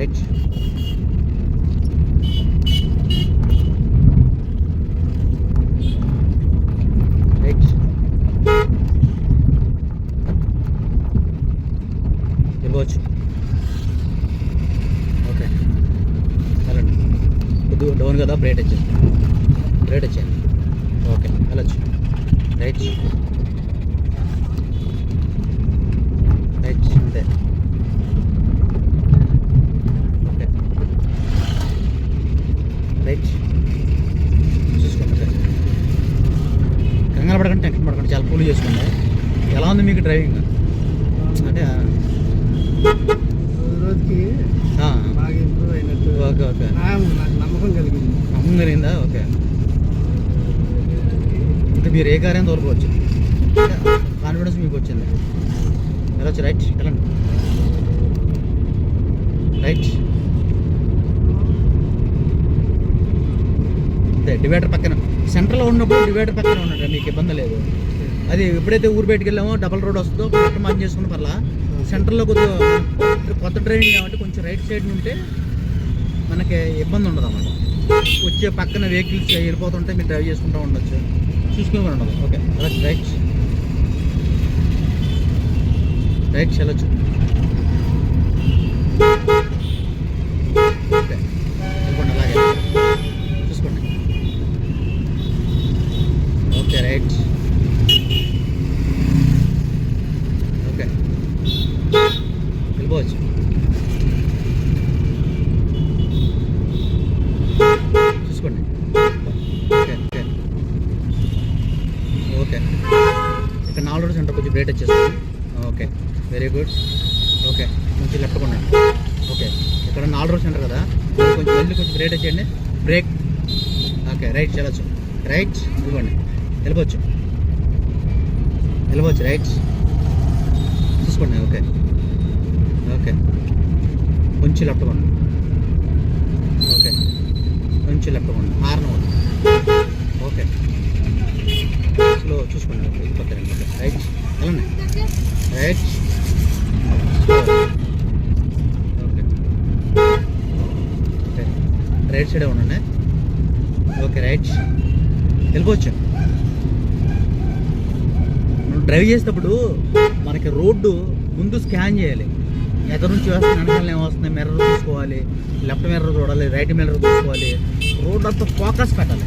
Marriage వెళ్ళవచ్చు okay వెళ్ళండి కొద్దిగా డౌన్ కదా బ్రేట్ వచ్చేయండి బ్రేట్ వచ్చేయండి ఓకే వెళ్ళచ్చు రైట్ రైట్ అంతే కూల్ చేసుకోండి ఎలా ఉంది మీకు డ్రైవింగ్? అంటే రోజు రోజుకి ఆ, బాగా ఇంప్రూవ్ అయినట్టు ఓకే ఓకే. నాకు నాకు నమ్మకం కలిగింది. నమ్మకం కలిగిందా? ఓకే. ఇంకా మీరు ఏ కార్యం తోలుకోవచ్చు కాన్ఫిడెన్స్ మీకు వచ్చింది. వెళ్ళొచ్చు రైట్ వెళ్ళండి. రైట్ అంతే డివైడర్ పక్కన. సెంటర్లో ఉన్నప్పుడు డివైడర్ పక్కన ఉన్నట్టు మీకు ఇబ్బంది లేదు. అది ఎప్పుడైతే ఊరు బయటికి వెళ్ళామో డబల్ రోడ్ వస్తుందో కరెక్ట్ మార్చి చేసుకున్న పర్లా. సెంటర్లో కొద్దిగా కొత్త డ్రైవింగ్ కాబట్టి కొంచెం రైట్ సైడ్ ఉంటే మనకి ఇబ్బంది ఉండదు అన్నమాట వచ్చే పక్కన వెహికల్స్ వెళ్ళిపోతుంటే మీరు డ్రైవ్ చేసుకుంటూ ఉండొచ్చు. చూసుకుని కూడా ఉండదు. ఓకే వెళ్ళచ్చు రైట్. రైట్ వెళ్ళొచ్చు ఓకే వెళ్ళిపోండి అలాగే చూసుకోండి ఓకే రైట్ ఓకే వెళ్ళిపోవచ్చు చూసుకోండి ఓకే ఓకే ఓకే ఇక్కడ నాలుగు రోజు సెంటర్ కొంచెం బ్రేట్ వచ్చేస్తుంది. ఓకే వెరీ గుడ్ ఓకే కొంచెం లెఫ్ట్ కొండ ఓకే ఇక్కడ నాలుగు రోజు ఉంటారు కదా కొంచెం వెళ్ళి కొంచెం బ్రేట్ వచ్చేయండి. బ్రేక్ ఓకే రైట్ వెళ్ళచ్చు. రైట్ ఇవ్వండి వెళ్ళిపోవచ్చు. వెళ్ళిపోవచ్చు రైట్ చూసుకోండి ఓకే ఓకే. కొంచెం లెఫ్ట్ ఓకే. కొంచెం లెఫ్ట్ కొనండి హార్న్ కొనండి ఓకే. స్లో చూసుకోండి. ఓకే. రెండు పక్కన. రైట్. వెళ్ళండి. రైట్. ఓకే. ఓకే. రైట్ సైడే ఉండండి. ఓకే. రైట్. వెళ్ళిపోవచ్చు. మనం డ్రైవ్ చేసేటప్పుడు మనకి రోడ్డు ముందు స్కాన్ చేయాలి. ఎదురు నుంచి వస్తుంది వెనకాలనే ఏమొస్తుంది మిర్రర్ చూసుకోవాలి లెఫ్ట్ మిర్రర్ చూడాలి రైట్ మిర్రర్ చూసుకోవాలి. రోడ్ అంతా ఫోకస్ పెట్టాలి.